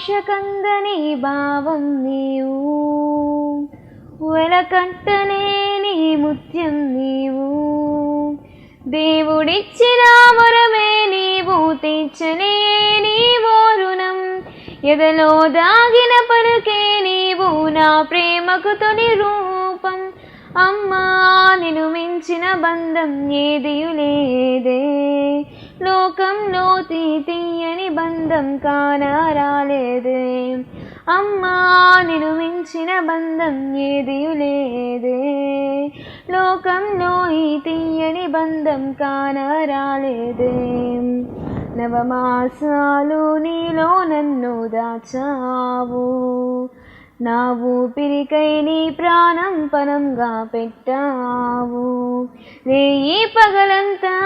భాష భావం నీవు. వెలకట్టనే నీ ముత్యం నీవు. దేవుడిచ్చిన వరమే నీవు తీర్చనే నీవో రుణం. ఎదలో దాగిన పలుకే నీవు నా ప్రేమకు తొలి రూ అమ్మా నిను మించిన బంధం ఏదియు లేదే. లోకంలో తీయని బంధం కానా రాలేదే అమ్మా నిను మించిన బంధం ఏదియు లేదే. లోకంలో ఈ తీయని బంధం కానా రాలేదే నవమాసాలు నీలో నన్ను దాచావు. నా ఊపిరికై నీ ప్రాణం పనంగా పెట్టావు. రేయి పగలంతా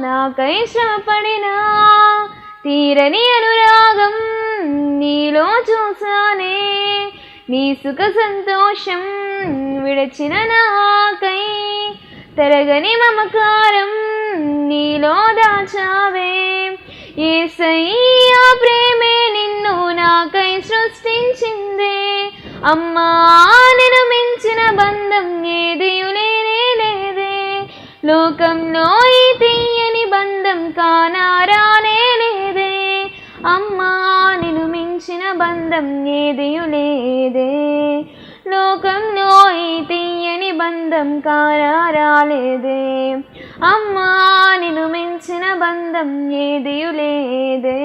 నాకై శ్రమపడినా. తీరని అనురాగం నీలో చూసానే నీ సుఖ సంతోషం విడచిన నాకై. తరగని మమకారం నీలో దాచావే. ఏసయ్యా ప్రేమే నిన్ను నాకై సృష్టించిందే. అమ్మా నేను మించిన బంధం ఏది లేదే. లోకంలో ఈ తీయని బంధం కానారానే లేదే అమ్మా నేను మించిన బంధం ఏది లేదే. లోకంలో ఈ తీయని బంధం కానా రాలేదే అమ్మా నిన్ను మించిన బంధం ఏదియు లేదే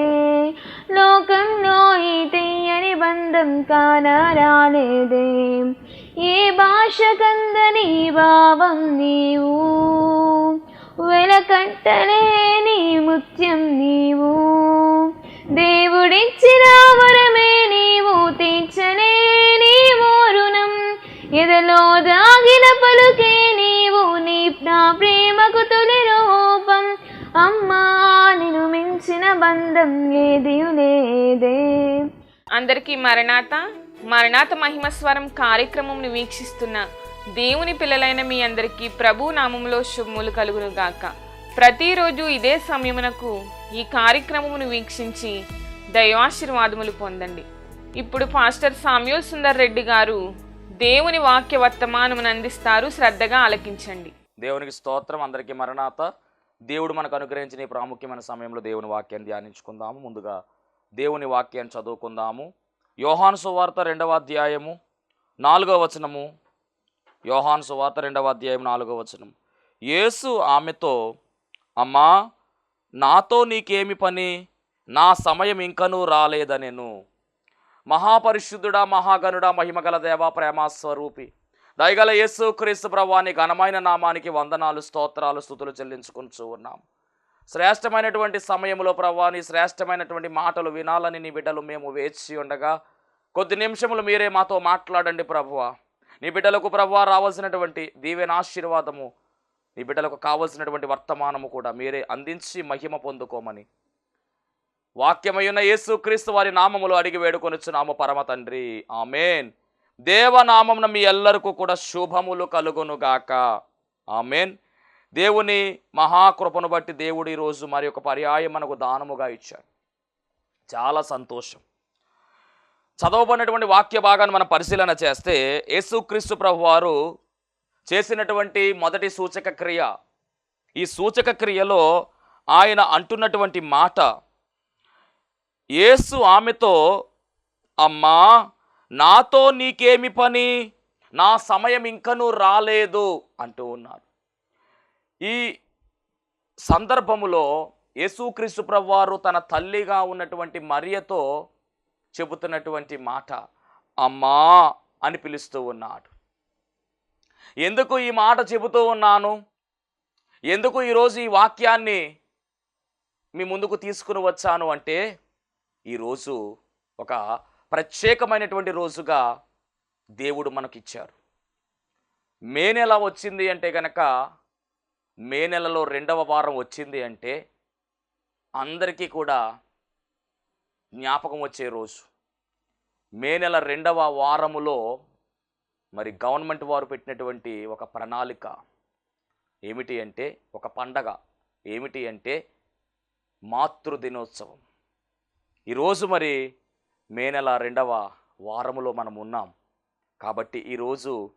లోకంలో ఈ తీయని బంధం కానా రాలేదే ఏ భాష కందని భావం నీవు వెలకట్టలే నీ ముత్యం నీవు దేవుడిచ్చిన వరమే నీవు తీర్చలే నీవు రుణం ఎదలో దాగిన పలుకే నీవు నీ నా ప్రేమకు తొలి రూపం అమ్మా నిన్ను మించిన బంధం ఏది లేదే అందరికీ మరణాత మరణాత మహిమ స్వరం కార్యక్రమంను వీక్షిస్తున్న దేవుని పిల్లలైన మీ అందరికీ ప్రభు నామంలో శుభములు కలుగును గాక ప్రతిరోజు ఇదే సమయమునకు ఈ కార్యక్రమమును వీక్షించి దైవాశీర్వాదములు పొందండి. ఇప్పుడు పాస్టర్ సామ్యూల్ సుందర్ రెడ్డి గారు దేవుని వాక్య వర్తమానం అందిస్తారు. శ్రద్ధగా ఆలకించండి. దేవునికి స్తోత్రం. అందరికీ మరణాత. దేవుడు మనకు అనుగ్రహించిన ఈ ప్రాముఖ్యమైన సమయంలో దేవుని వాక్యాన్ని ధ్యానించుకుందాము. ముందుగా దేవుని వాక్యాన్ని చదువుకుందాము. యోహాను సువార్త రెండవ అధ్యాయము నాలుగవ వచనము. యోహాను సువార్త రెండవ అధ్యాయం నాలుగవ వచనం యేసు ఆమెతో అమ్మా నాతో నీకేమి పని? నా సమయం ఇంకనూ రాలేదనెను. మహాపరిశుద్ధుడా మహాగనుడా మహిమగల దేవ ప్రేమాస్వరూపి దయగల యేసు క్రీస్తు ప్రభాని ఘనమైన నామానికి వందనాలు స్తోత్రాలు స్థుతులు చెల్లించుకుంటూ ఉన్నాం. శ్రేష్టమైనటువంటి సమయంలో ప్రభాని శ్రేష్టమైనటువంటి మాటలు వినాలని నీ బిడ్డలు మేము వేచి ఉండగా కొద్ది నిమిషములు మీరే మాతో మాట్లాడండి ప్రభువ. నీ బిడ్డలకు ప్రభువ రావాల్సినటువంటి దీవెన ఆశీర్వాదము నీ బిడ్డలకు కావలసినటువంటి వర్తమానము కూడా మీరే అందించి మహిమ పొందుకోమని వాక్యమయ్యున్న యేసుక్రీస్తు వారి నామములు అడిగి వేడుకొనిచ్చున్నాము పరమ తండ్రి. ఆమెన్. దేవనామమున మీ ఎల్లరికూ కూడా శుభములు కలుగునుగాక. ఆమెన్. దేవుని మహాకృపను బట్టి దేవుడు ఈరోజు మరి ఒక పర్యాయం మనకు దానముగా ఇచ్చాడు. చాలా సంతోషం. చదవబడినటువంటి వాక్య భాగాన్ని మనం పరిశీలన చేస్తే యేసుక్రీస్తు ప్రభు వారు చేసినటువంటి మొదటి సూచక క్రియ. ఈ సూచక క్రియలో ఆయన అంటున్నటువంటి మాట యేసు ఆమెతో అమ్మా నాతో నీకేమి పని? నా సమయం ఇంకనూ రాలేదు అంటూ ఉన్నారు. ఈ సందర్భములో యేసుక్రీస్తు ప్రభువారు తన తల్లిగా ఉన్నటువంటి మరియతో చెబుతున్నటువంటి మాట అమ్మా అని పిలుస్తూ ఉన్నాడు. ఎందుకు ఈ మాట చెబుతూ ఉన్నాను? ఎందుకు ఈరోజు ఈ వాక్యాన్ని మీ ముందుకు తీసుకుని వచ్చాను అంటే ఈరోజు ఒక ప్రత్యేకమైనటువంటి రోజుగా దేవుడు మనకిచ్చారు. మే నెల వచ్చింది అంటే కనుక మే నెలలో రెండవ వారం వచ్చింది అంటే అందరికీ కూడా జ్ఞాపకం వచ్చే రోజు. మే నెల రెండవ వారములో మరి గవర్నమెంట్ వారు పెట్టినటువంటి ఒక ప్రణాళిక ఏమిటి అంటే ఒక పండగ ఏమిటి అంటే మాతృదినోత్సవం ఈరోజు మరి మే నెల రెండవ వారములో మనం ఉన్నాం. కాబట్టి ఈరోజు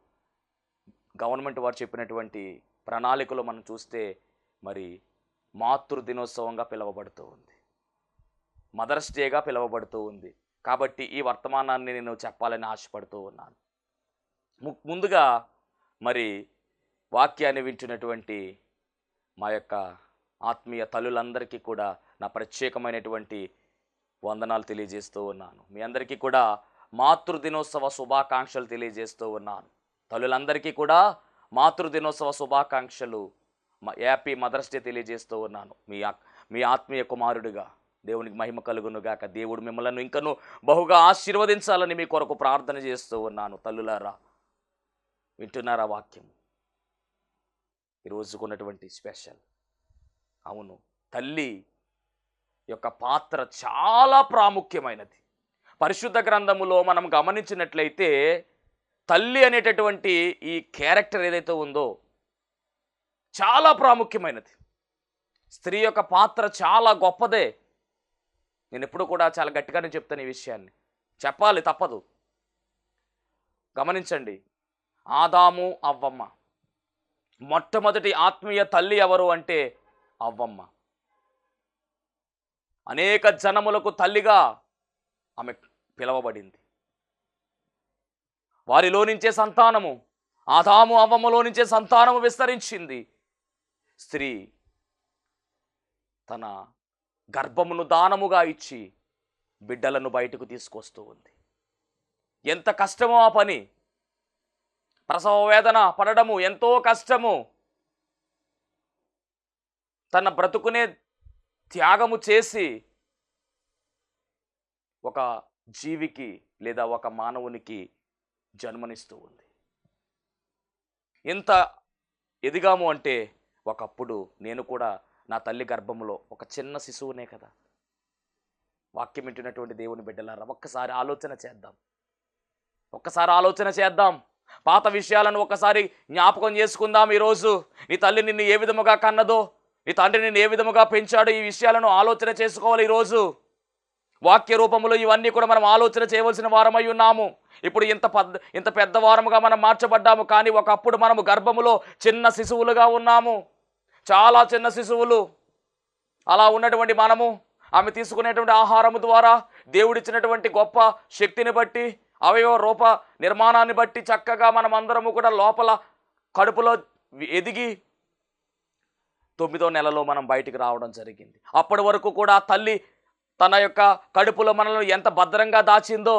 గవర్నమెంట్ వారు చెప్పినటువంటి ప్రణాళికలో మనం చూస్తే మరి మాతృ దినోత్సవంగా పిలువబడుతూ ఉంది. మదర్స్ డేగా పిలువబడుతూ ఉంది. కాబట్టి ఈ వర్తమానాన్ని నేను చెప్పాలని ఆశపడుతూ ఉన్నాను. ము- ముందుగా మరి వాక్యాన్ని వింటున్నటువంటి మా యొక్క ఆత్మీయ తల్లులందరికీ కూడా నా ప్రత్యేకమైనటువంటి వందనాలు తెలియజేస్తూ ఉన్నాను. మీ అందరికీ కూడా మాతృ దినోత్సవ శుభాకాంక్షలు తెలియజేస్తూ ఉన్నాను. తల్లులందరికీ కూడా మాతృ దినోత్సవ శుభాకాంక్షలు మ- హ్యాపీ మదర్స్ డే తెలియజేస్తూ ఉన్నాను. మీ మీ ఆత్మీయ కుమారుడిగా దేవునికి మహిమ కలుగునుగాక దేవుడు మిమ్మల్ని ఇంకను బహుగా ఆశీర్వదించాలని మీ కొరకు ప్రార్థన చేస్తూ ఉన్నాను. తల్లులారా వింటున్నారా వాక్యం? ఈరోజుకున్నటువంటి స్పెషల్. అవును తల్లి యొక్క పాత్ర చాలా ప్రాముఖ్యమైనది. పరిశుద్ధ గ్రంథములో మనం గమనించినట్లయితే తల్లి అనేటటువంటి ఈ క్యారెక్టర్ ఏదైతే ఉందో చాలా ప్రాముఖ్యమైనది. స్త్రీ యొక్క పాత్ర చాలా గొప్పదే. నేను ఎప్పుడు కూడా చాలా గట్టిగానే చెప్తాను ఈ విషయాన్ని. చెప్పాలి తప్పదు. గమనించండి. ఆదాము అవ్వమ్మ. మొట్టమొదటి ఆత్మీయ తల్లి ఎవరు అంటే అవ్వమ్మ. అనేక జనములకు తల్లిగా ఆమె పిలవబడింది. వారిలో నుంచే సంతానము ఆదాము అవ్వములో నుంచే సంతానము విస్తరించింది. స్త్రీ తన గర్భమును దానముగా ఇచ్చి బిడ్డలను బయటకు తీసుకొస్తూ ఉంది. ఎంత కష్టమో ఆ పని. ప్రసవ వేదన పడడము ఎంతో కష్టము. తన బ్రతుకునే త్యాగము చేసి ఒక జీవికి లేదా ఒక మానవునికి జన్మనిస్తూ ఉంది. ఎంత ఎదిగాము అంటే ఒకప్పుడు నేను కూడా నా తల్లి గర్భంలో ఒక చిన్న శిశువునే కదా. వాక్యం వింటున్నటువంటి దేవుని బిడ్డలారా ఒక్కసారి ఆలోచన చేద్దాం. ఒక్కసారి ఆలోచన చేద్దాం. పాత విషయాలను ఒకసారి జ్ఞాపకం చేసుకుందాం ఈరోజు. నీ తల్లి నిన్ను ఏ విధముగా కన్నదో నీ తండ్రి నేను ఏ విధముగా పెంచాడో ఈ విషయాలను ఆలోచన చేసుకోవాలి ఈరోజు. వాక్య రూపంలో ఇవన్నీ కూడా మనం ఆలోచన చేయవలసిన వారమై ఉన్నాము. ఇప్పుడు ఇంత పెద్ద ఇంత పెద్ద వారముగా మనం మార్చబడ్డాము కానీ ఒకప్పుడు మనము గర్భములో చిన్న శిశువులుగా ఉన్నాము. చాలా చిన్న శిశువులు. అలా ఉన్నటువంటి మనము ఆమె తీసుకునేటువంటి ఆహారము ద్వారా దేవుడిచ్చినటువంటి గొప్ప శక్తిని బట్టి అవయవ రూప నిర్మాణాన్ని బట్టి చక్కగా మనం అందరము కూడా లోపల కడుపులో ఎదిగి తొమ్మిదో నెలలో మనం బయటికి రావడం జరిగింది. అప్పటి వరకు కూడా తల్లి తన యొక్క కడుపులో మనల్ని ఎంత భద్రంగా దాచిందో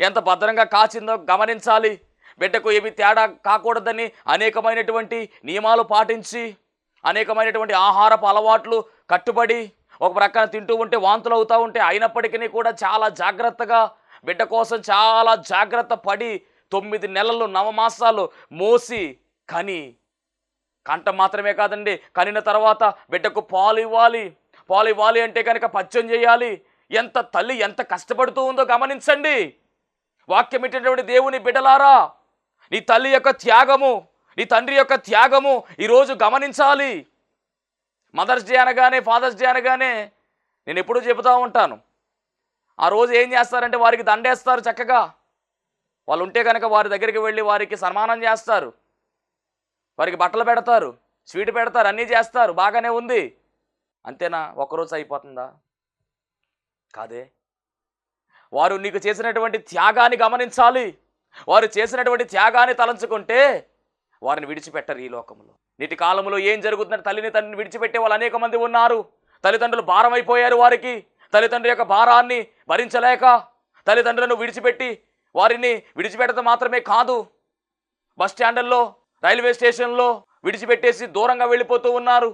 ఎంత భద్రంగా కాచిందో గమనించాలి. బిడ్డకు ఏమి తేడా కాకూడదని అనేకమైనటువంటి నియమాలు పాటించి అనేకమైనటువంటి ఆహారపు అలవాట్లు కట్టుబడి ఒక ప్రక్కన తింటూ ఉంటే వాంతులు అవుతూ ఉంటే అయినప్పటికీ కూడా చాలా జాగ్రత్తగా బిడ్డ కోసం చాలా జాగ్రత్త పడి తొమ్మిది నెలలు నవమాసాలు మోసి కని కంఠం మాత్రమే కాదండి కనిన తర్వాత బిడ్డకు పాలు ఇవ్వాలి. పాలు ఇవ్వాలి అంటే కనుక పచ్చం చేయాలి. ఎంత తల్లి ఎంత కష్టపడుతూ ఉందో గమనించండి. వాక్యం ఇచ్చినటువంటి దేవుని బిడ్డలారా నీ తల్లి యొక్క త్యాగము నీ తండ్రి యొక్క త్యాగము ఈరోజు గమనించాలి. మదర్స్ డే అనగానే ఫాదర్స్ డే అనగానే నేను ఎప్పుడూ చెబుతూ ఉంటాను. ఆ రోజు ఏం చేస్తారంటే వారికి దండేస్తారు చక్కగా. వాళ్ళు ఉంటే కనుక వారి దగ్గరికి వెళ్ళి వారికి సన్మానం చేస్తారు. వారికి బట్టలు పెడతారు స్వీట్ పెడతారు అన్నీ చేస్తారు బాగానే ఉంది. అంతేనా? ఒకరోజు అయిపోతుందా? కాదే. వారు నీకు చేసినటువంటి త్యాగాన్ని గమనించాలి. వారు చేసినటువంటి త్యాగాన్ని తలంచుకుంటే వారిని విడిచిపెట్టరు ఈ లోకంలో. నీటి కాలంలో ఏం జరుగుతుందంటే తల్లిని తండ్రిని విడిచిపెట్టే వాళ్ళు అనేక మంది ఉన్నారు. తల్లిదండ్రులు భారం అయిపోయారు వారికి. తల్లిదండ్రుల యొక్క భారాన్ని భరించలేక తల్లిదండ్రులను విడిచిపెట్టి వారిని విడిచిపెట్టడం మాత్రమే కాదు. బస్ స్టాండ్ల్లో రైల్వే స్టేషన్లో విడిచిపెట్టేసి దూరంగా వెళ్ళిపోతూ ఉన్నారు.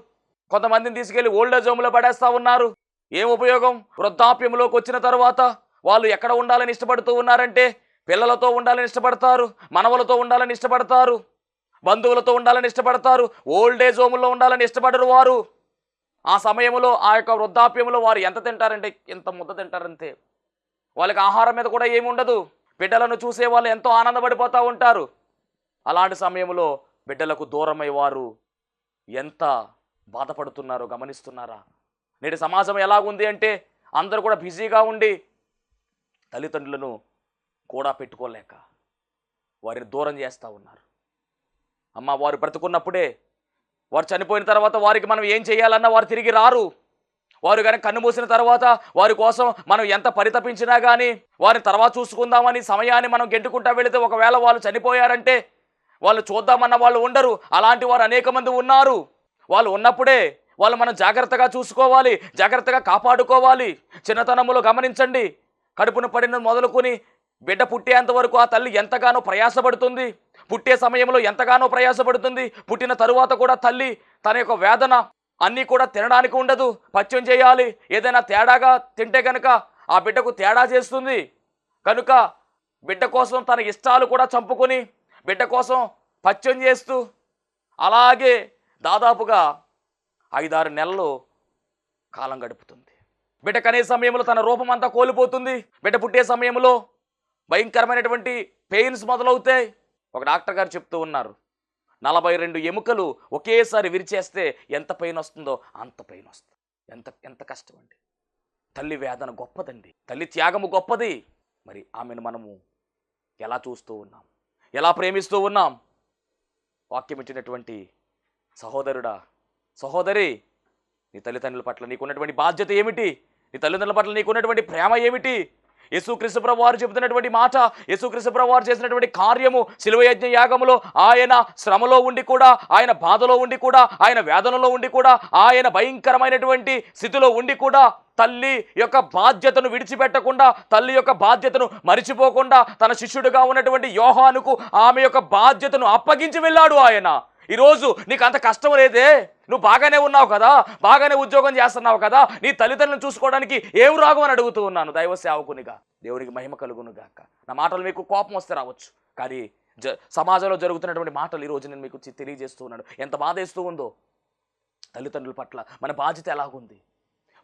కొంతమందిని తీసుకెళ్ళి ఓల్డేజ్ హోమ్లో పడేస్తూ ఉన్నారు. ఏం ఉపయోగం? వృద్ధాప్యంలోకి వచ్చిన తర్వాత వాళ్ళు ఎక్కడ ఉండాలని ఇష్టపడుతూ ఉన్నారంటే పిల్లలతో ఉండాలని ఇష్టపడతారు మనవలతో ఉండాలని ఇష్టపడతారు బంధువులతో ఉండాలని ఇష్టపడతారు ఓల్డేజ్ హోమ్లో ఉండాలని ఇష్టపడరు వారు. ఆ సమయంలో ఆ యొక్క వృద్ధాప్యంలో వారు ఎంత తింటారంటే ఇంత ముద్ద తింటారంతే. వాళ్ళకి ఆహారం మీద కూడా ఏమి ఉండదు. బిడ్డలను చూసే వాళ్ళు ఎంతో ఆనందపడిపోతూ ఉంటారు. అలాంటి సమయంలో బిడ్డలకు దూరమై వారు ఎంత బాధపడుతున్నారో గమనిస్తున్నారా? నేటి సమాజం ఎలాగుంది అంటే అందరూ కూడా బిజీగా ఉండి తల్లిదండ్రులను కూడా పెట్టుకోలేక వారిని దూరం చేస్తూ ఉన్నారు. అమ్మ వారు బ్రతుకున్నప్పుడే వారు చనిపోయిన తర్వాత వారికి మనం ఏం చేయాలన్నా వారు తిరిగి రారు. వారు కానీ కన్నుమూసిన తర్వాత వారి కోసం మనం ఎంత పరితపించినా కానీ వారిని తర్వాత చూసుకుందామని సమయాన్ని మనం గెంటుకుంటా వెళితే ఒకవేళ వాళ్ళు చనిపోయారంటే వాళ్ళు చూద్దామన్న వాళ్ళు ఉండరు. అలాంటి వారు అనేక మంది ఉన్నారు. వాళ్ళు ఉన్నప్పుడే వాళ్ళు మనం జాగ్రత్తగా చూసుకోవాలి జాగ్రత్తగా కాపాడుకోవాలి. చిన్నతనములు గమనించండి. కడుపున పడిన మొదలుకొని బిడ్డ పుట్టేంత వరకు ఆ తల్లి ఎంతగానో ప్రయాసపడుతుంది. పుట్టే సమయంలో ఎంతగానో ప్రయాసపడుతుంది. పుట్టిన తరువాత కూడా తల్లి తన యొక్క వేదన అన్నీ కూడా తినడానికి ఉండదు. పచ్చం చేయాలి. ఏదైనా తేడాగా తింటే కనుక ఆ బిడ్డకు తేడా చేస్తుంది. కనుక బిడ్డ కోసం తన ఇష్టాలు కూడా చంపుకొని బిడ్డ కోసం పచ్చం చేస్తూ అలాగే దాదాపుగా ఐదారు నెలలు కాలం గడుపుతుంది. బిడ్డ కనే సమయంలో తన రూపం అంతా కోల్పోతుంది. బిడ్డ పుట్టే సమయంలో భయంకరమైనటువంటి పెయిన్స్ మొదలవుతాయి. ఒక డాక్టర్ గారు చెప్తూ ఉన్నారు నలభై రెండు ఎముకలు ఒకేసారి విరిచేస్తే ఎంత పెయిన్ వస్తుందో అంత పెయిన్ వస్తుంది. ఎంత ఎంత కష్టం అండి. తల్లి వేదన గొప్పదండి. తల్లి త్యాగము గొప్పది. మరి ఆమెను మనము ఎలా చూస్తూ ఉన్నాము? ఎలా ప్రేమిస్తూ ఉన్నాం? వాక్యం ఇచ్చినటువంటి సహోదరుడా సహోదరి నీ తల్లిదండ్రుల పట్ల నీకున్నటువంటి బాధ్యత ఏమిటి? నీ తల్లిదండ్రుల పట్ల నీకున్నటువంటి ప్రేమ ఏమిటి? యేసుక్రీస్తు ప్రభు వారు చెబుతున్నటువంటి మాట యేసుక్రీస్తు ప్రభు వారు చేసినటువంటి కార్యము శిలువయజ్ఞ యాగములో ఆయన శ్రమలో ఉండి కూడా ఆయన బాధలో ఉండి కూడా ఆయన వేదనలో ఉండి కూడా ఆయన భయంకరమైనటువంటి స్థితిలో ఉండి కూడా తల్లి యొక్క బాధ్యతను విడిచిపెట్టకుండా తల్లి యొక్క బాధ్యతను మరిచిపోకుండా తన శిష్యుడిగా ఉన్నటువంటి యోహానుకు ఆమె యొక్క బాధ్యతను అప్పగించి వెళ్ళాడు ఆయన. ఈరోజు నీకు అంత కష్టం లేదే. నువ్వు బాగానే ఉన్నావు కదా. బాగానే ఉద్యోగం చేస్తున్నావు కదా. నీ తల్లిదండ్రులను చూసుకోవడానికి ఏం రాగు అని అడుగుతూ ఉన్నాను దైవ సేవకునిగా. దేవునికి మహిమ కలుగును గాక. నా మాటలు మీకు కోపం వస్తే రావచ్చు. కానీ జ సమాజంలో జరుగుతున్నటువంటి మాటలు ఈరోజు నేను మీకు తెలియజేస్తూ ఉన్నాను. ఎంత బాధేస్తూ ఉందో తల్లిదండ్రుల పట్ల మన బాధ్యత ఎలాగుంది?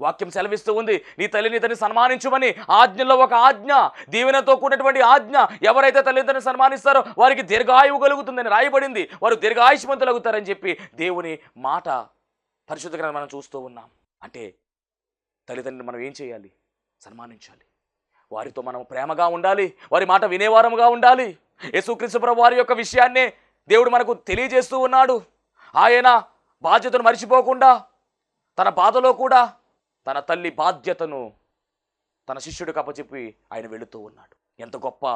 వాక్యం సెలవిస్తూ ఉంది. నీ తల్లిని తల్లి సన్మానించుమని ఆజ్ఞలో ఒక ఆజ్ఞ దీవెనతో కూడినటువంటి ఆజ్ఞ ఎవరైతే తల్లిదండ్రులు సన్మానిస్తారో వారికి దీర్ఘాయువు కలుగుతుందని రాయబడింది. వారు దీర్ఘాయుష్మంతులవుతారని చెప్పి దేవుని మాట పరిశుద్ధకరంగా మనం చూస్తూ ఉన్నాం. అంటే తల్లిదండ్రులు మనం ఏం చేయాలి? సన్మానించాలి. వారితో మనం ప్రేమగా ఉండాలి. వారి మాట వినేవారముగా ఉండాలి. యేసుక్రీస్తుప్రభు వారి యొక్క విషయాన్నే దేవుడు మనకు తెలియజేస్తూ ఉన్నాడు. ఆయన బాధ్యతను మర్చిపోకుండా తన బాధలో కూడా తన తల్లి బాధ్యతను తన శిష్యుడికి అప్పచెప్పి ఆయన వెళుతూ ఉన్నాడు. ఎంత గొప్ప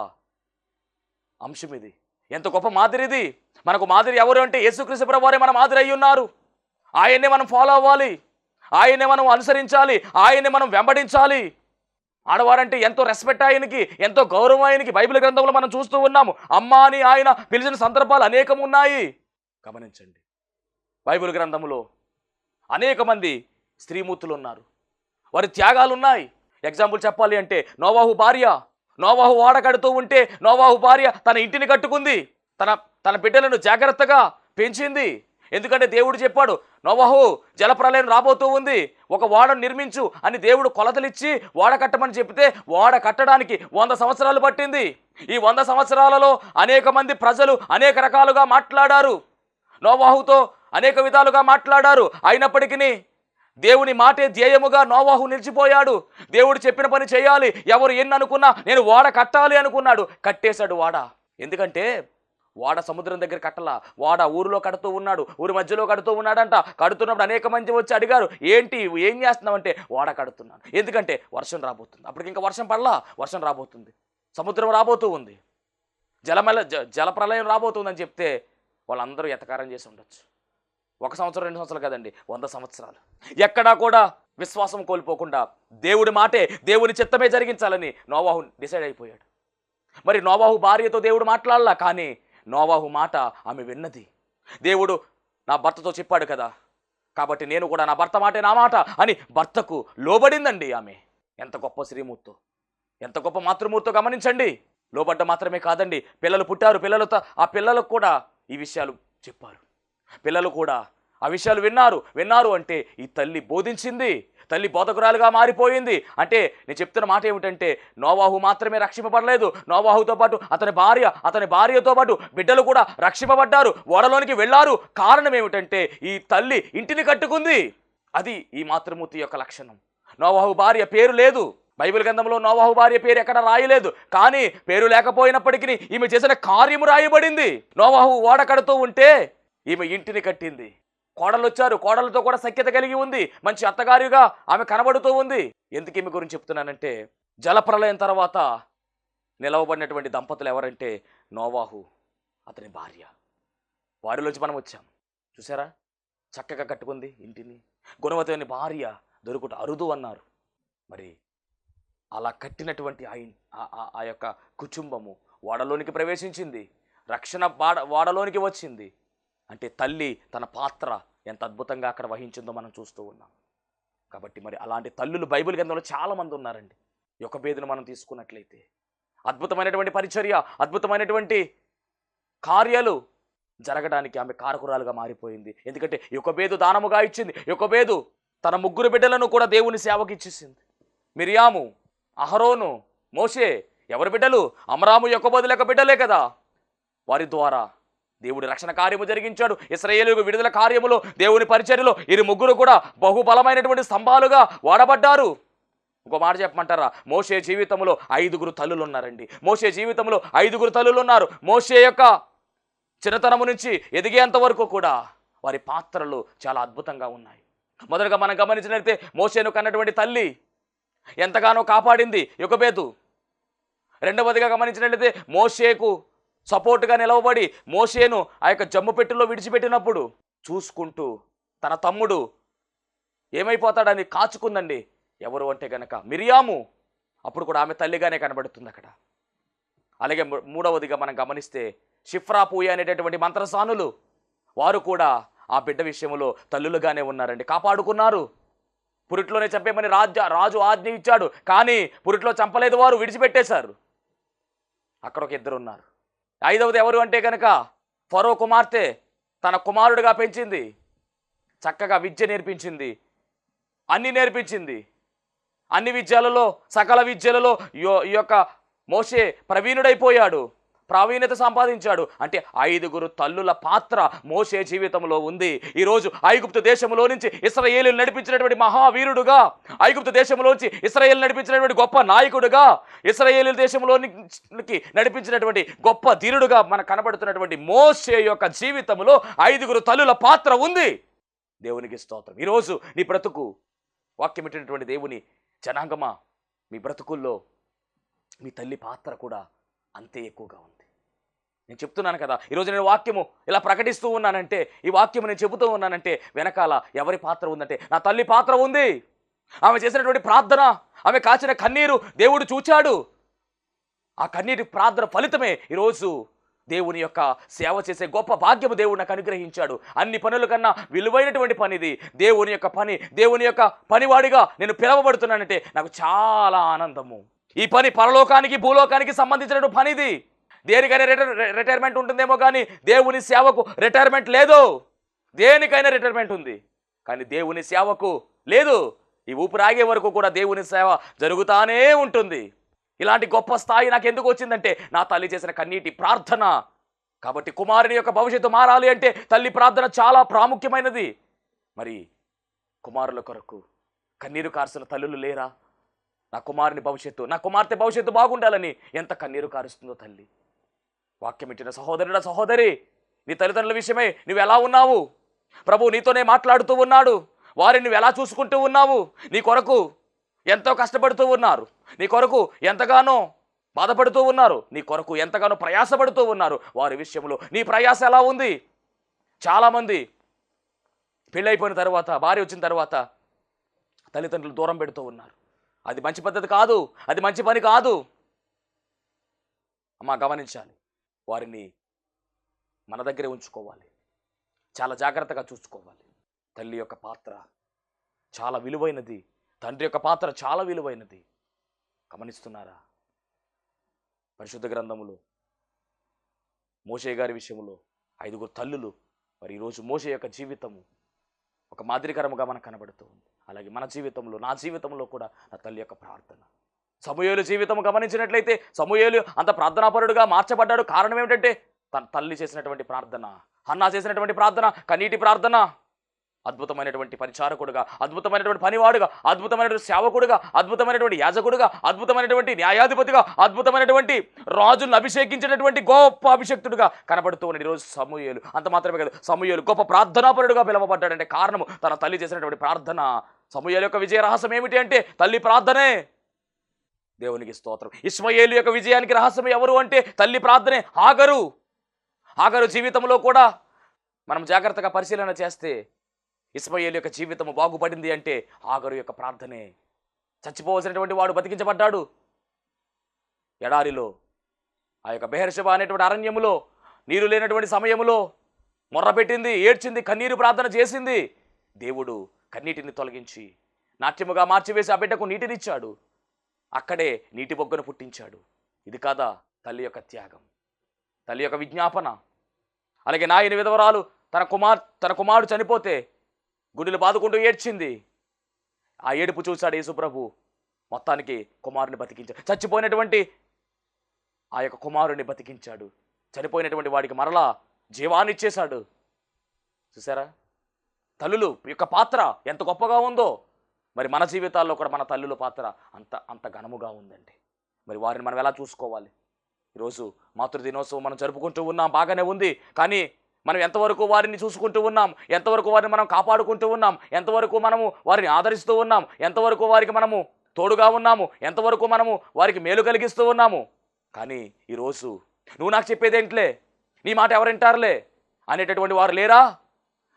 అంశం ఇది. ఎంత గొప్ప మాదిరి ఇది. మనకు మాదిరి ఎవరు అంటే యేసుక్రీస్తు వారే మన మాదిరి అయి ఉన్నారు. ఆయన్నే మనం ఫాలో అవ్వాలి. ఆయన్నే మనం అనుసరించాలి. ఆయన్నే మనం వెంబడించాలి. ఆడవారంటే ఎంతో రెస్పెక్ట్ ఆయనకి ఎంతో గౌరవం ఆయనకి బైబిల్ గ్రంథంలో మనం చూస్తూ ఉన్నాము. అమ్మ అని ఆయన పిలిచిన సందర్భాలు అనేకం ఉన్నాయి. గమనించండి. బైబిల్ గ్రంథంలో అనేక మంది స్త్రీమూర్తులు ఉన్నారు. వారి త్యాగాలు ఉన్నాయి ఎగ్జాంపుల్ చెప్పాలి అంటే నోవాహు భార్య నోవాహు వాడ కడుతూ ఉంటే నోవాహు భార్య తన ఇంటిని కట్టుకుంది. తన తన బిడ్డలను జాగ్రత్తగా పెంచింది. ఎందుకంటే దేవుడు చెప్పాడు నోవాహు జలప్రలయం రాబోతూ ఉంది. ఒక ఓడను నిర్మించు అని దేవుడు కొలతలిచ్చి ఓడ కట్టమని చెప్తే ఓడ కట్టడానికి వంద సంవత్సరాలు పట్టింది. ఈ వంద సంవత్సరాలలో అనేక మంది ప్రజలు అనేక రకాలుగా మాట్లాడారు. నోవాహుతో అనేక విధాలుగా మాట్లాడారు. అయినప్పటికీ దేవుని మాటే ధ్యేయముగా నోవాహు నిలిచిపోయాడు. దేవుడు చెప్పిన పని చేయాలి. ఎవరు ఎన్ని అనుకున్నా నేను వాడ కట్టాలి అనుకున్నాడు. కట్టేశాడు వాడ. ఎందుకంటే వాడ సముద్రం దగ్గర కట్టలా. వాడ ఊరిలో కడుతూ ఉన్నాడు. ఊరి మధ్యలో కడుతూ ఉన్నాడంట. కడుతున్నప్పుడు అనేక మంది వచ్చి అడిగారు ఏంటి ఏం చేస్తున్నావంటే? వాడ కడుతున్నాను ఎందుకంటే వర్షం రాబోతుంది. అప్పటికి ఇంకా వర్షం పడలా. వర్షం రాబోతుంది. సముద్రం రాబోతూ ఉంది. జలమల జ జలప్రలయం రాబోతుందని చెప్తే వాళ్ళందరూ ఎతకారం చేసి ఉండొచ్చు. ఒక సంవత్సరం రెండు సంవత్సరాలు కదండి వంద సంవత్సరాలు. ఎక్కడా కూడా విశ్వాసం కోల్పోకుండా దేవుడి మాటే దేవుని చిత్తమే జరిగించాలని నోవాహు డిసైడ్ అయిపోయాడు. మరి నోవాహు భార్యతో దేవుడు మాట్లాడలా? కానీ నోవాహు మాట ఆమె విన్నది. దేవుడు నా భర్తతో చెప్పాడు కదా కాబట్టి నేను కూడా నా భర్త మాటే నా మాట అని భర్తకు లోబడిందండి ఆమె. ఎంత గొప్ప శ్రీమూర్తో. ఎంత గొప్ప మాతృమూర్తో గమనించండి. లోబడ్డ మాత్రమే కాదండి పిల్లలు పుట్టారు పిల్లలతో ఆ పిల్లలకు కూడా ఈ విషయాలు చెప్పారు. పిల్లలు కూడా ఆ విషయాలు విన్నారు. విన్నారు అంటే ఈ తల్లి బోధించింది తల్లి బోధకురాలుగా మారిపోయింది. అంటే నేను చెప్తున్న మాట ఏమిటంటే నోవాహు మాత్రమే రక్షింపబడలేదు. నోవాహుతో పాటు అతని భార్య అతని భార్యతో పాటు బిడ్డలు కూడా రక్షింపబడ్డారు. ఓడలోనికి వెళ్ళారు. కారణం ఏమిటంటే ఈ తల్లి ఇంటిని కట్టుకుంది. అది ఈ మాతృమూర్తి యొక్క లక్షణం. నోవాహు భార్య పేరు లేదు. బైబిల్ గ్రంథంలో నోవాహు భార్య పేరు ఎక్కడ రాయలేదు. కానీ పేరు లేకపోయినప్పటికీ ఈమె చేసిన కార్యము రాయబడింది. నోవాహు ఓడ కడుతూ ఉంటే ఈమె ఇంటిని కట్టింది. కోడలు వచ్చారు కోడలతో కూడా సఖ్యత కలిగి ఉంది. మంచి అత్తగారిగా ఆమె కనబడుతూ ఉంది. ఎందుకు ఈమె గురించి చెప్తున్నానంటే జలప్రలయం తర్వాత నిలవబడినటువంటి దంపతులు ఎవరంటే నోవాహు అతని భార్య. వారిలోంచి మనం వచ్చాం. చూసారా చక్కగా కట్టుకుంది ఇంటిని. గుణవతమైన భార్య దొరుకుట అరుదు అన్నారు. మరి అలా కట్టినటువంటి ఆ ఆ- ఆ- ఆ యొక్క కుటుంబము వాడలోనికి ప్రవేశించింది. రక్షణ వాడ వాడలోనికి వచ్చింది. అంటే తల్లి తన పాత్ర ఎంత అద్భుతంగా అక్కడ వహించిందో మనం చూస్తూ ఉన్నాం. కాబట్టి మరి అలాంటి తల్లులు బైబిల్ గ్రంథంలో చాలామంది ఉన్నారండి. యొక్క భేదను మనం తీసుకున్నట్లయితే అద్భుతమైనటువంటి పరిచర్య అద్భుతమైనటువంటి కార్యాలు జరగడానికి ఆమె కారకురాలుగా మారిపోయింది. ఎందుకంటే యొకబేదు దానముగా ఇచ్చింది. యొకబేదు తన ముగ్గురు బిడ్డలను కూడా దేవుని సేవకి ఇచ్చేసింది మిరియాము అహరోను మోషే ఎవరి బిడ్డలు? అమరాము యొక్క లేక బిడ్డలే కదా. వారి ద్వారా దేవుడి రక్షణ కార్యము జరిగించాడు. ఇస్రాయేలు విడుదల కార్యములో దేవుని పరిచర్యలో ఇది ముగ్గురు కూడా బహుబలమైనటువంటి స్తంభాలుగా వాడబడ్డారు. ఇంకో మాట చెప్పమంటారా? మోషే జీవితంలో ఐదుగురు తల్లులు ఉన్నారండి మోసే జీవితంలో ఐదుగురు తల్లులు ఉన్నారు మోసే యొక్క చిన్నతనము నుంచి ఎదిగేంత వరకు కూడా వారి పాత్రలు చాలా అద్భుతంగా ఉన్నాయి. మొదటగా మనం గమనించినట్లయితే మోసేను కన్నటువంటి తల్లి ఎంతగానో కాపాడింది యుగబేదు రెండవదిగా గమనించినట్లయితే మోసేకు సపోర్టుగా నిలవబడి మోషేను ఆ యొక్క జమ్ము పెట్టెలో విడిచిపెట్టినప్పుడు చూసుకుంటూ తన తమ్ముడు ఏమైపోతాడని కాచుకుందండి. ఎవరు అంటే గనక మిరియాము. అప్పుడు కూడా ఆమె తల్లిగానే కనబడుతుంది అక్కడ. అలాగే మూడవదిగా మనం గమనిస్తే షిఫ్రా పూయ అనేటటువంటి మంత్రసానులు వారు కూడా ఆ బిడ్డ విషయంలో తల్లులుగానే ఉన్నారండి. కాపాడుకున్నారు. పురిట్లోనే చంపేమని రాజ్య రాజు ఆజ్ఞ ఇచ్చాడు. కానీ పురిట్లో చంపలేదు వారు విడిచిపెట్టేశారు. అక్కడ ఒక ఇద్దరు ఉన్నారు ఐదవది ఎవరు అంటే కనుక ఫరో కుమార్తె తన కుమారుడిగా పెంచింది చక్కగా విద్య నేర్పించింది అన్ని నేర్పించింది. అన్ని విద్యలలో సకల విద్యలలో యో- ఈ యొక్క మోషే ప్రవీణుడైపోయాడు. ప్రావీణ్యత సంపాదించాడు. అంటే ఐదుగురు తల్లుల పాత్ర మోసే జీవితంలో ఉంది. ఈరోజు ఐగుప్తు దేశంలో నుంచి ఇస్రాయేలు నడిపించినటువంటి మహావీరుడుగా ఐగుప్తు దేశంలోంచి ఇస్రాయేల్ నడిపించినటువంటి గొప్ప నాయకుడుగా ఇస్రాయేలు దేశంలోనికి నడిపించినటువంటి గొప్ప ధీరుడుగా మనకు కనబడుతున్నటువంటి మోసే యొక్క జీవితంలో ఐదుగురు తల్లుల పాత్ర ఉంది. దేవునికి స్తోత్రం. ఈరోజు నీ బ్రతుకు వాక్యమిట్టినటువంటి దేవుని జనాంగమా? మీ బ్రతుకుల్లో మీ తల్లి పాత్ర కూడా అంతే ఎక్కువగా ఉంది. నేను చెప్తున్నాను కదా ఈరోజు నేను వాక్యము ఇలా ప్రకటిస్తూ ఉన్నానంటే ఈ వాక్యము నేను చెబుతూ ఉన్నానంటే వెనకాల ఎవరి పాత్ర ఉందంటే నా తల్లి పాత్ర ఉంది. ఆమె చేసినటువంటి ప్రార్థన ఆమె కాచిన కన్నీరు దేవుడు చూచాడు. ఆ కన్నీటి ప్రార్థన ఫలితమే ఈరోజు దేవుని యొక్క సేవ చేసే గొప్ప భాగ్యము దేవుడు నాకు అనుగ్రహించాడు. అన్ని పనుల కన్నా విలువైనటువంటి పనిది దేవుని యొక్క పని దేవుని యొక్క పనివాడిగా నేను పిలవబడుతున్నానంటే నాకు చాలా ఆనందము. ఈ పని పరలోకానికి భూలోకానికి సంబంధించిన పనిది. దేనికైనా రిటైర్ రిటైర్మెంట్ ఉంటుందేమో కానీ దేవుని సేవకు రిటైర్మెంట్ లేదు. దేనికైనా రిటైర్మెంట్ ఉంది. కానీ దేవుని సేవకు లేదు. ఈ ఊపిరాగే వరకు కూడా దేవుని సేవ జరుగుతానే ఉంటుంది. ఇలాంటి గొప్ప స్థాయి నాకు ఎందుకు వచ్చిందంటే నా తల్లి చేసిన కన్నీటి ప్రార్థన. కాబట్టి కుమారుని యొక్క భవిష్యత్తు మారాలి అంటే తల్లి ప్రార్థన చాలా ప్రాముఖ్యమైనది. మరి కుమారుల కొరకు కన్నీరు కార్సిన తల్లులు లేరా? నా కుమారుని భవిష్యత్తు నా కుమార్తె భవిష్యత్తు బాగుండాలని ఎంత కన్నీరు కారుస్తుందో తల్లి. వాక్యం ఇచ్చిన సహోదరుడ సహోదరి నీ తల్లిదండ్రుల విషయమై నువ్వు ఎలా ఉన్నావు? ప్రభు నీతోనే మాట్లాడుతూ ఉన్నాడు. వారిని నువ్వు ఎలా చూసుకుంటూ ఉన్నావు? నీ కొరకు ఎంతో కష్టపడుతూ ఉన్నారు. నీ కొరకు ఎంతగానో బాధపడుతూ ఉన్నారు. నీ కొరకు ఎంతగానో ప్రయాసపడుతూ ఉన్నారు. వారి విషయంలో నీ ప్రయాస ఎలా ఉంది? చాలామంది పెళ్ళైపోయిన తర్వాత భార్య వచ్చిన తర్వాత తల్లిదండ్రులు దూరం పెడుతూ ఉన్నారు. అది మంచి పద్ధతి కాదు అది మంచి పని కాదు. అమ్మా గమనించాలి. వారిని మన దగ్గరే ఉంచుకోవాలి. చాలా జాగ్రత్తగా చూసుకోవాలి. తల్లి యొక్క పాత్ర చాలా విలువైనది. తండ్రి యొక్క పాత్ర చాలా విలువైనది. గమనిస్తున్నారా? పరిశుద్ధ గ్రంథములు మోషే గారి విషయంలో ఐదుగురు తల్లులు. మరి ఈరోజు మోషే యొక్క జీవితము ఒక మాదిరికరముగా మనకు కనబడుతూ ఉంది అలాగే మన జీవితంలో నా జీవితంలో కూడా నా తల్లి యొక్క ప్రార్థన. సమూహలు జీవితం గమనించినట్లయితే సమూహలు అంత ప్రార్థనాపరుడుగా మార్చబడ్డాడు. కారణం ఏమిటంటే తన తల్లి చేసినటువంటి ప్రార్థన అన్నా చేసినటువంటి ప్రార్థన కన్నీటి ప్రార్థన అద్భుతమైనటువంటి పరిచారకుడుగా అద్భుతమైనటువంటి పనివాడుగా అద్భుతమైనటువంటి సేవకుడుగా అద్భుతమైనటువంటి యాజకుడుగా అద్భుతమైనటువంటి న్యాయాధిపతిగా అద్భుతమైనటువంటి రాజులను అభిషేకించినటువంటి గొప్ప అభిషక్తుడుగా కనబడుతూ ఉన్నాడు. ఈరోజు సమూహలు అంత మాత్రమే కాదు సమూహలు గొప్ప ప్రార్థనాపరుడుగా పిలువబడ్డాడంటే కారణము తన తల్లి చేసినటువంటి ప్రార్థన. సమూయేలు యొక్క విజయ రహస్యం ఏమిటి అంటే తల్లి ప్రార్థనే. దేవునికి స్తోత్రం. ఇస్మయేలు యొక్క విజయానికి రహస్యం ఎవరు అంటే తల్లి ప్రార్థనే ఆగరు. ఆగరు జీవితంలో కూడా. మనం జాగ్రత్తగా పరిశీలన చేస్తే ఇస్మయేలు యొక్క జీవితం బాగుపడింది అంటే ఆగరు యొక్క ప్రార్థనే. చచ్చిపోవలసినటువంటి వాడు బతికించబడ్డాడు. ఎడారిలో ఆ యొక్క బెహర్షభ అనేటువంటి అరణ్యములో నీరు లేనటువంటి సమయములో మొర్రపెట్టింది ఏడ్చింది కన్నీరు ప్రార్థన చేసింది దేవుడు. కన్నీటిని తొలగించి నాట్యముగా మార్చివేసి ఆ బిడ్డకు నీటినిచ్చాడు. అక్కడే నీటి బొగ్గను పుట్టించాడు. ఇది కాదా తల్లి యొక్క త్యాగం? తల్లి యొక్క విజ్ఞాపన? అలాగే నాయని విధవరాలు తన కుమార్ తన కుమారుడు చనిపోతే గుండెలు బాదుకుంటూ ఏడ్చింది. ఆ ఏడుపు చూశాడు యేసుప్రభు. మొత్తానికి కుమారుని బతికించాడు. చచ్చిపోయినటువంటి ఆ యొక్క కుమారుని బతికించాడు. చనిపోయినటువంటి వాడికి మరలా జీవాన్ని ఇచ్చేశాడు చూసారా తల్లులు యొక్క పాత్ర ఎంత గొప్పగా ఉందో మరి మన జీవితాల్లో కూడా మన తల్లుల పాత్ర అంత అంత ఘనముగా ఉందండి. మరి వారిని మనం ఎలా చూసుకోవాలి? ఈరోజు మాతృదినోత్సవం మనం జరుపుకుంటూ ఉన్నాం బాగానే ఉంది. కానీ మనం ఎంతవరకు వారిని చూసుకుంటూ ఉన్నాం? ఎంతవరకు వారిని మనం కాపాడుకుంటూ ఉన్నాం? ఎంతవరకు మనము వారిని ఆదరిస్తూ ఉన్నాం? ఎంతవరకు వారికి మనము తోడుగా ఉన్నాము? ఎంతవరకు మనము వారికి మేలు కలిగిస్తూ ఉన్నాము? కానీ ఈరోజు నువ్వు నాకు చెప్పేదేంట్లే? నీ మాట ఎవరింటారులే అనేటటువంటి వారు లేరా?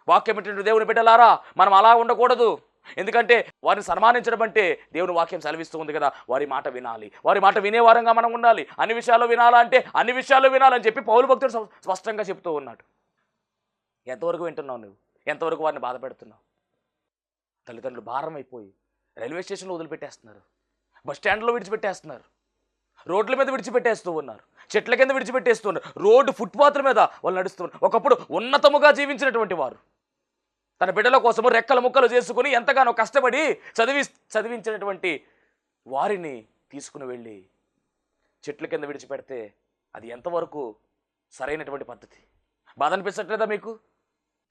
వాక్యం ఏంటంటే దేవుని బిడ్డలారా మనం అలా ఉండకూడదు. ఎందుకంటే వారిని సన్మానించడం అంటే దేవుని వాక్యం సెలవిస్తూ ఉంది కదా వారి మాట వినాలి. వారి మాట వినేవారంగా మనం ఉండాలి. అన్ని విషయాల్లో వినాలా అంటే అన్ని విషయాలు వినాలని చెప్పి పౌరు భక్తుడు స్పష్టంగా చెప్తూ ఉన్నాడు. ఎంతవరకు వింటున్నావు నువ్వు? ఎంతవరకు వారిని బాధ పెడుతున్నావు? తల్లిదండ్రులు భారం అయిపోయి రైల్వే స్టేషన్లో వదిలిపెట్టేస్తున్నారు. బస్ స్టాండ్లో విడిచిపెట్టేస్తున్నారు. రోడ్ల మీద విడిచిపెట్టేస్తూ ఉన్నారు. చెట్ల కింద విడిచిపెట్టేస్తూ ఉన్నారు. రోడ్డు ఫుట్పాత్ల మీద వాళ్ళు నడుస్తున్నారు. ఒకప్పుడు ఉన్నతముగా జీవించినటువంటి వారు. తన బిడ్డల కోసము రెక్కల ముక్కలు చేసుకుని ఎంతగానో కష్టపడి చదివి చదివించినటువంటి వారిని తీసుకుని వెళ్ళి చెట్ల కింద విడిచిపెడితే అది ఎంతవరకు సరైనటువంటి పద్ధతి? బాధ అనిపించట్లేదా మీకు?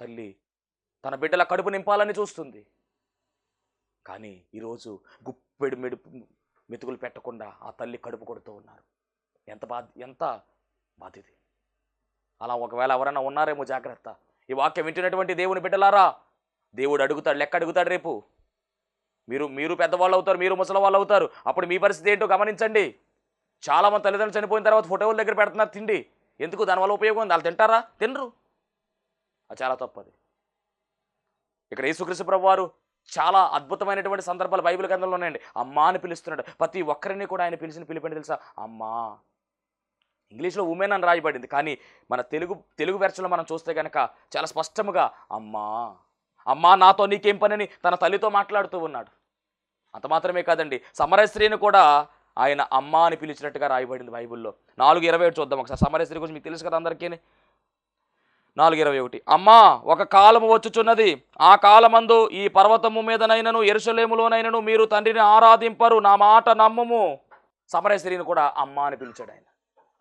తల్లి తన బిడ్డల కడుపు నింపాలని చూస్తుంది. కానీ ఈరోజు గుప్పెడు మెడుపు మెతుకులు పెట్టకుండా ఆ తల్లి కడుపు కొడుతూ ఉన్నారు. ఎంత బాధ ఎంత బాధ్యత? అలా ఒకవేళ ఎవరైనా ఉన్నారేమో జాగ్రత్త. ఈ వాక్యం వింటున్నటువంటి దేవుని బిడ్డలారా దేవుడు అడుగుతాడు లెక్క అడుగుతాడు రేపు. మీరు మీరు పెద్దవాళ్ళు అవుతారు మీరు ముసలి వాళ్ళు అవుతారు. అప్పుడు మీ పరిస్థితి ఏంటో గమనించండి. చాలామంది తల్లిదండ్రులు చనిపోయిన తర్వాత ఫోటోల దగ్గర పెడుతున్నారు తిండి. ఎందుకు? దానివల్ల ఉపయోగం ఉంది. వాళ్ళు తింటారా? తినరు. అది చాలా తప్పది. ఇక్కడ యేసుకృష్ణ ప్రభు వారు చాలా అద్భుతమైనటువంటి సందర్భాలు బైబిల్ గ్రంథంలో ఉన్నాయండి. అమ్మా అని పిలుస్తున్నాడు. ప్రతి ఒక్కరిని కూడా ఆయన పిలిచిన పిలిపండి తెలుసా? అమ్మా. ఇంగ్లీష్లో ఉమెన్ అని రాయబడింది. కానీ మన తెలుగు తెలుగు వెర్షన్లో మనం చూస్తే కనుక చాలా స్పష్టముగా అమ్మా అమ్మా నాతో నీకేం పనిని తన తల్లితో మాట్లాడుతూ ఉన్నాడు. అంత మాత్రమే కాదండి. సమరశ్రీని కూడా ఆయన అమ్మ అని పిలిచినట్టుగా రాయబడింది బైబిల్లో. నాలుగు ఇరవై ఒకటి చూద్దాం ఒకసారి. సమరశ్రీ గురించి మీకు తెలుసు కదా అందరికీ? నాలుగు ఇరవై ఒకటి. అమ్మా ఒక కాలము వచ్చుచున్నది. ఆ కాలమందు ఈ పర్వతము మీదనైనను ఎరుసలేములోనైనను మీరు తండ్రిని ఆరాధింపరు. నా మాట నమ్మము. సమరశ్రీని కూడా అమ్మ అని పిలిచాడు ఆయన.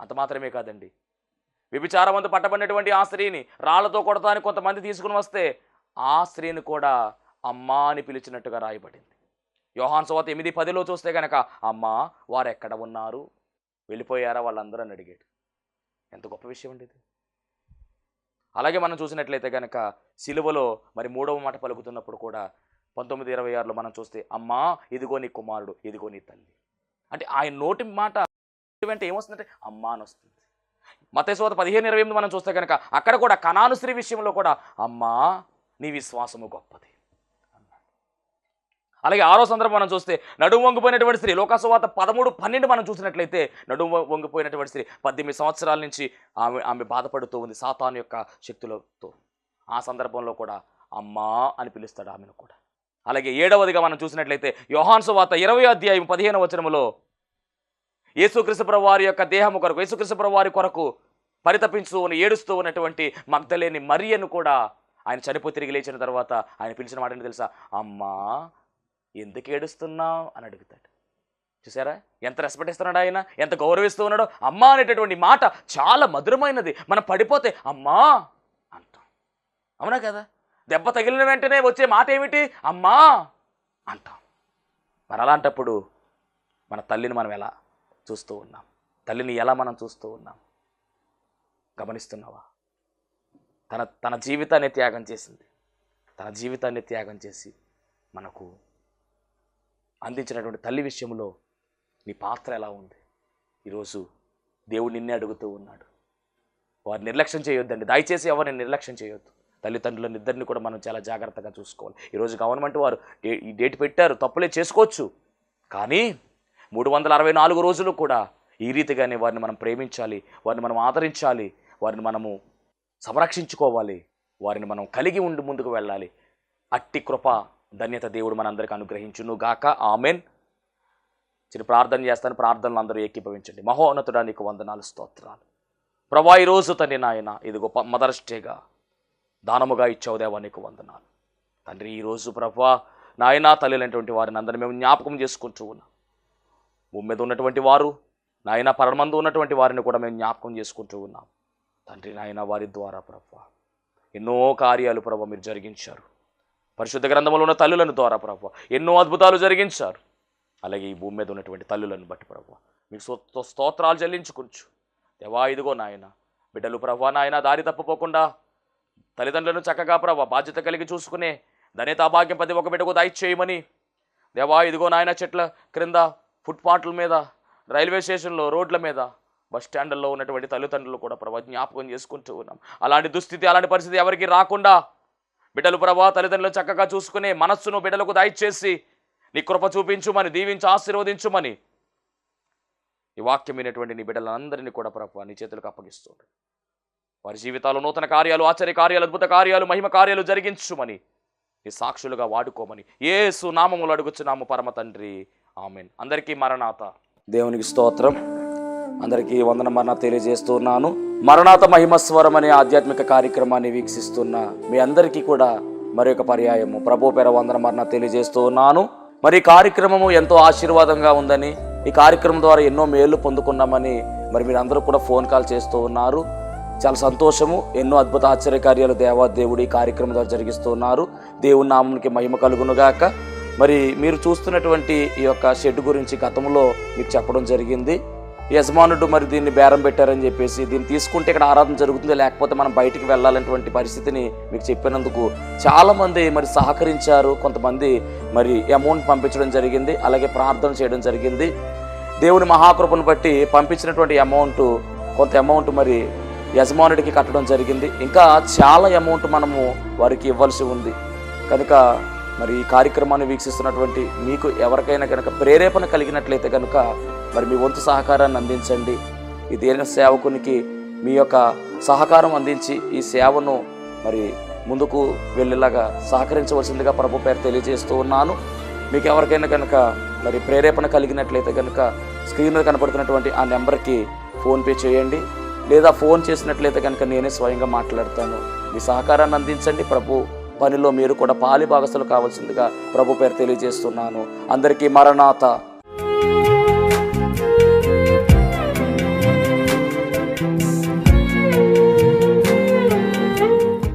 అంత మాత్రమే కాదండి. వ్యభిచారమందు పట్టబడినటువంటి ఆ స్త్రీని రాళ్ళతో కొడతానికి కొంతమంది తీసుకుని వస్తే ఆ స్త్రీని కూడా అమ్మా అని పిలిచినట్టుగా రాయబడింది. యోహాన్ సువాత ఎనిమిది పదిలో చూస్తే కనుక అమ్మా వారు ఎక్కడ ఉన్నారు? వెళ్ళిపోయారా? వాళ్ళందరూ అని అడిగాడు. ఎంత గొప్ప విషయం అండి ఇది. అలాగే మనం చూసినట్లయితే కనుక సిలువలో మరి మూడవ మాట పలుకుతున్నప్పుడు కూడా పంతొమ్మిది ఇరవై ఆరులో మనం చూస్తే అమ్మా ఇదిగో నీ కుమారుడు ఇదిగో నీ తల్లి. అంటే ఆయన నోటి మాట వెంట ఏమొస్తుందంటే అమ్మా అని వస్తుంది. మతేశ్వత పదిహేను ఇరవై ఎనిమిది మనం చూస్తే కనుక అక్కడ కూడా కణాను స్త్రీ విషయంలో కూడా అమ్మా నీ విశ్వాసము గొప్పది. అలాగే ఆరో సందర్భం మనం చూస్తే నడుము వంగిపోయినటువంటి స్త్రీ లోకాసువాత పదమూడు పన్నెండు మనం చూసినట్లయితే నడుము వంగిపోయినటువంటి స్త్రీ పద్దెనిమిది సంవత్సరాల నుంచి ఆమె ఆమె బాధపడుతూ ఉంది సాతాను యొక్క శక్తులతో. ఆ సందర్భంలో కూడా అమ్మా అని పిలుస్తాడు ఆమెను కూడా. అలాగే ఏడవదిగా మనం చూసినట్లయితే యోహాన్ సువార్త ఇరవై అధ్యాయం పదిహేను వచనములో యేసుక్రీస్తు వారి యొక్క దేహము కొరకు యేసుక్రీస్తు వారి కొరకు పరితపించు ఏడుస్తూ ఉన్నటువంటి మగ్ధలేని మరియను కూడా ఆయన చనిపోయి తిరిగి లేచిన తర్వాత ఆయన పిలిచిన మాట ఏంటి తెలుసా? అమ్మా ఎందుకు ఏడుస్తున్నావు? అని అడుగుతాడు. చూసారా ఎంత రెస్పెక్ట్ ఇస్తున్నాడు ఆయన? ఎంత గౌరవిస్తూ ఉన్నాడో? అమ్మా అనేటటువంటి మాట చాలా మధురమైనది. మనం పడిపోతే అమ్మా అంటాం. అవునా కదా? దెబ్బ తగిలిన వెంటనే వచ్చే మాట ఏమిటి? అమ్మా అంటాం. మరి అలాంటప్పుడు మన తల్లిని మనం ఎలా చూస్తూ ఉన్నాం. తల్లిని ఎలా మనం చూస్తూ ఉన్నాం? గమనిస్తున్నావా? తన తన జీవితాన్ని త్యాగం చేసింది. తన జీవితాన్ని త్యాగం చేసి మనకు అందించినటువంటి తల్లి విషయంలో నీ పాత్ర ఎలా ఉంది? ఈరోజు దేవుడు నిన్నే అడుగుతూ ఉన్నాడు. వారు నిర్లక్ష్యం చేయొద్దండి. దయచేసి ఎవరిని నిర్లక్ష్యం చేయొద్దు. తల్లిదండ్రులను ఇద్దరిని కూడా మనం చాలా జాగ్రత్తగా చూసుకోవాలి. ఈరోజు గవర్నమెంట్ వారు ఈ డేట్ పెట్టారు. తప్పులే చేసుకోవచ్చు. కానీ మూడు వందల అరవై నాలుగు రోజులు కూడా ఈ రీతిగానే వారిని మనం ప్రేమించాలి వారిని మనం ఆదరించాలి వారిని మనము సంరక్షించుకోవాలి వారిని మనం కలిగి ఉండి ముందుకు వెళ్ళాలి. అట్టి కృప ధన్యత దేవుడు మనందరికీ అనుగ్రహించును గాక. ఆమెన్. చిన్న ప్రార్థన చేస్తాను. ప్రార్థనలు అందరూ ఏకీభవించండి. మహోన్నతుడా నీకు వందనాలు స్తోత్రాలు. ప్రభా ఈరోజు తండ్రి నాయన ఇది గొప్ప మదర్స్ డేగా దానముగా ఇచ్చావు దేవా నీకు వందనాలు. తండ్రి ఈరోజు ప్రభా నాయన తల్లిలైనటువంటి వారిని అందరిని మేము జ్ఞాపకం చేసుకుంటూ ఉన్నాం. భూమి మీద ఉన్నటువంటి వారు నాయన పరమందు ఉన్నటువంటి వారిని కూడా మేము జ్ఞాపకం చేసుకుంటూ ఉన్నాం. తండ్రి నాయన వారి ద్వారా ప్రభు ఎన్నో కార్యాలు ప్రభు మీరు జరిగించారు. పరిశుద్ధ గ్రంథంలో ఉన్న తల్లులను ద్వారా ప్రభు ఎన్నో అద్భుతాలు జరిగించారు. అలాగే ఈ భూమి మీద ఉన్నటువంటి తల్లులను బట్టి ప్రభా మీకు స్తో- స్తోత్రాలు చెల్లించుకుంచు. దేవా ఇదిగో నాయన బిడ్డలు ప్రభా నాయన దారి తప్పపోకుండా తల్లిదండ్రులను చక్కగా ప్రభా బాధ్యత కలిగి చూసుకునే ధన్యతాభాగ్యం ప్రతి ఒక్క బిడ్డకు దయచేయమని దేవా ఇదిగో నాయన చెట్ల క్రింద ఫుట్పాట్ల మీద రైల్వే స్టేషన్లో రోడ్ల మీద బస్ స్టాండ్లలో ఉన్నటువంటి తల్లిదండ్రులు కూడా ప్రభా జ్ఞాపకం చేసుకుంటూ ఉన్నాం. అలాంటి దుస్థితి అలాంటి పరిస్థితి ఎవరికి రాకుండా బిడ్డలు ప్రభా తల్లిదండ్రులు చక్కగా చూసుకునే మనస్సును బిడ్డలకు దయచేసి నీ కృప చూపించుమని దీవించి ఆశీర్వదించుమని ఈ వాక్యం వినేటువంటి నీ బిడ్డలందరినీ కూడా ప్రభు నీ చేతులకు అప్పగిస్తుంది వారి జీవితాలు నూతన కార్యాలు ఆశ్చర్య కార్యాలు అద్భుత కార్యాలు మహిమ కార్యాలు జరిగించుమని నీ సాక్షులుగా వాడుకోమని ఏసు నామములు అడుగుచున్నాము పరమ తండ్రి. ఆమెన్. అందరికీ మరణాత. దేవునికి స్తోత్రం. అందరికీ వందన మరణ తెలియజేస్తున్నాను. మరణాత మహిమస్వరం అనే ఆధ్యాత్మిక కార్యక్రమాన్ని వీక్షిస్తున్న మీ అందరికీ కూడా మరి ఒక పర్యాయము. ప్రభు పేర వందన మరణ తెలియజేస్తూ ఉన్నాను మరి ఈ కార్యక్రమము ఎంతో ఆశీర్వాదంగా ఉందని ఈ కార్యక్రమం ద్వారా ఎన్నో మేలు పొందుకున్నామని మరి మీరు అందరూ కూడా ఫోన్ కాల్ చేస్తూ ఉన్నారు. చాలా సంతోషము. ఎన్నో అద్భుత ఆశ్చర్యకార్యాలు దేవా దేవుడు ఈ కార్యక్రమం ద్వారా జరిగిస్తూ ఉన్నారు దేవుని నామంకి మహిమ కలుగునుగాక. మరి మీరు చూస్తున్నటువంటి ఈ యొక్క షెడ్ గురించి గతంలో మీకు చెప్పడం జరిగింది. యజమానుడు మరి దీన్ని బేరం పెట్టారని చెప్పేసి దీన్ని తీసుకుంటే ఇక్కడ ఆరాధన జరుగుతుంది లేకపోతే మనం బయటికి వెళ్ళాలనేటువంటి పరిస్థితిని మీకు చెప్పినందుకు చాలామంది మరి సహకరించారు కొంతమంది మరి అమౌంట్ పంపించడం జరిగింది అలాగే ప్రార్థన చేయడం జరిగింది. దేవుని మహాకృపను బట్టి పంపించినటువంటి అమౌంట్ కొంత అమౌంట్ మరి యజమానుడికి కట్టడం జరిగింది. ఇంకా చాలా అమౌంట్ మనము వారికి ఇవ్వాల్సి ఉంది. కనుక మరి ఈ కార్యక్రమాన్ని వీక్షిస్తున్నటువంటి మీకు ఎవరికైనా కనుక ప్రేరేపణ కలిగినట్లయితే కనుక మరి మీ వంతు సహకారాన్ని అందించండి. ఈ దేని సేవకునికి మీ యొక్క సహకారం అందించి ఈ సేవను మరి ముందుకు వెళ్ళేలాగా సహకరించవలసిందిగా ప్రభు పేరు తెలియజేస్తూ ఉన్నాను. మీకు ఎవరికైనా కనుక మరి ప్రేరేపణ కలిగినట్లయితే కనుక స్క్రీన్ మీద కనపడుతున్నటువంటి ఆ నెంబర్కి ఫోన్పే చేయండి. లేదా ఫోన్ చేసినట్లయితే కనుక నేనే స్వయంగా మాట్లాడతాను. మీ సహకారాన్ని అందించండి. ప్రభు పనిలో మీరు కూడా పాలి భాగస్తులు కావాల్సిందిగా ప్రభు పేరు తెలియజేస్తున్నాను. అందరికీ మరణాత.